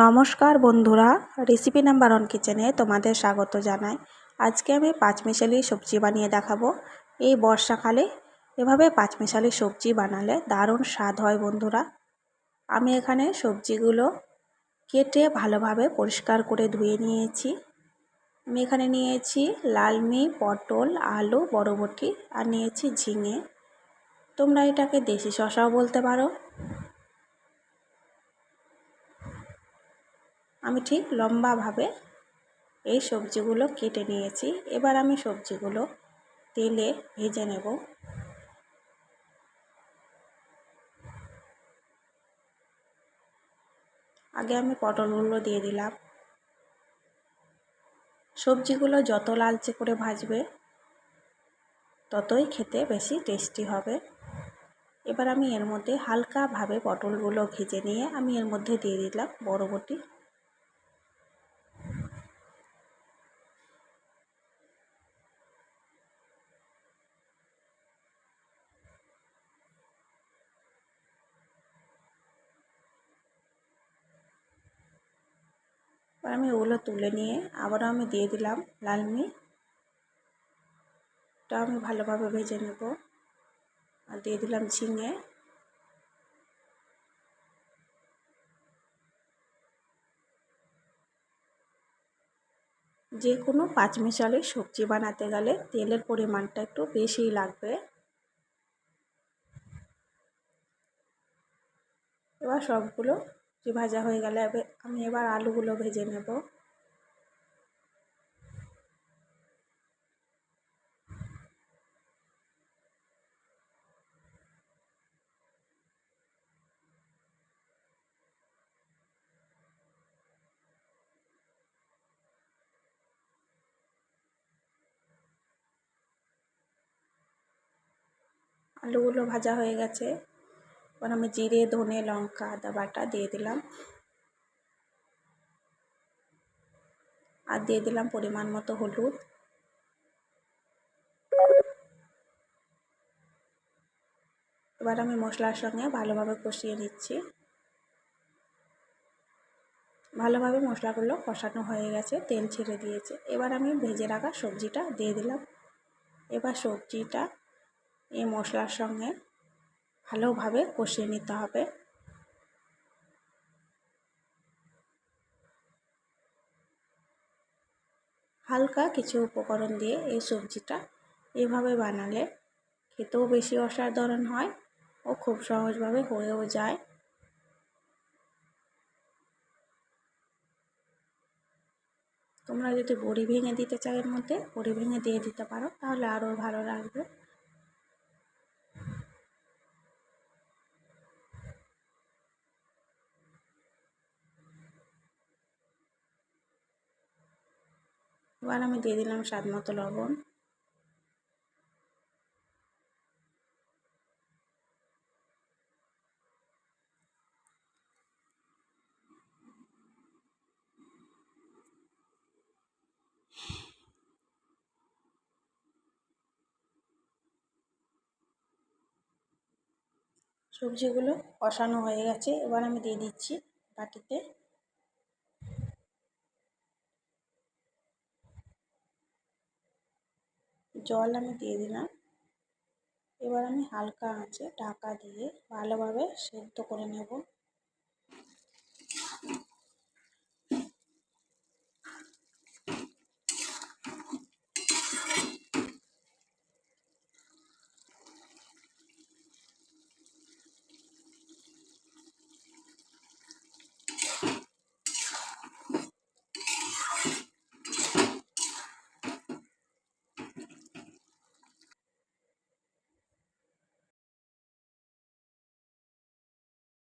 নমস্কার বন্ধুরা recipe number one কিচেনে তোমাদের স্বাগত জানাই। আজকে আমি পাঁচমিশালি সবজি বানিয়ে দেখাবো। এই বর্ষাকালে এভাবে পাঁচমিশালি সবজি বানালে দারুণ স্বাদ হয় বন্ধুরা। আমি এখানে সবজিগুলো কেটে ভালোভাবে পরিষ্কার করে ধুয়ে নিয়েছি। আমি এখানে নিয়েছি লালমি পটল, আলু, বরবটি আর নিয়েছি ঝিঙে। তোমরা এটাকে দেশি শশাও বলতে পারো। আমি ঠিক লম্বাভাবে এই সবজিগুলো কেটে নিয়েছি। এবার আমি সবজিগুলো তেলে ভেজে নেব। আগে আমি পটলগুলো দিয়ে দিলাম। সবজিগুলো যত লালচে করে ভাজবে, ততই খেতে বেশি টেস্টি হবে। এবার আমি এর মধ্যে হালকাভাবে পটলগুলো ভেজে নিয়ে আমি এর মধ্যে দিয়ে দিলাম বরবটি। এবার আমি ওগুলো তুলে নিয়ে আবারও আমি দিয়ে দিলাম লালমি ওটা আমি ভালোভাবে ভেজে নেব আর দিয়ে দিলাম ঝিঙে। যে কোনো পাঁচমিশালি সবজি বানাতে গেলে তেলের পরিমাণটা একটু বেশিই লাগবে। এবার সবগুলো ভাজা হয়ে গেলে আমি এবার আলুগুলো ভেজে নেব। আলুগুলো ভাজা হয়ে গেছে। এবার আমি জিরে, ধনে লঙ্কা, আদা বাটা দিয়ে দিলাম। আর দিয়ে দিলাম পরিমাণ মতো হলুদ। এবার আমি মশলার সঙ্গে ভালোভাবে কষিয়ে নিচ্ছি। ভালোভাবে মশলাগুলো কষানো হয়ে গেছে, তেল ছেড়ে দিয়েছে। এবার আমি ভেজে রাখা সবজিটা দিয়ে দিলাম। এবার সবজিটা এই মশলার সঙ্গে ভালোভাবে কষিয়ে নিতে হবে। হালকা কিছু উপকরণ দিয়ে এই সবজিটা এভাবে বানালে খেতেও বেশি অসাধারণ হয় ও খুব সহজভাবে হয়েও যায়। তোমরা যদি বড়ি ভেঙে দিতে চাও এর মধ্যে, বড়ি ভেঙে দিয়ে দিতে পারো, তাহলে আরও ভালো লাগবে। এবার আমি দিয়ে দিলাম স্বাদ মতো লবণ। সবজিগুলো কষানো হয়ে গেছে। এবার আমি দিয়ে দিচ্ছি বাটিতে। জল আমি দিয়ে দিলাম। এবার আমি হালকা আঁচে ঢাকা দিয়ে ভালোভাবে সেদ্ধ করে নেব।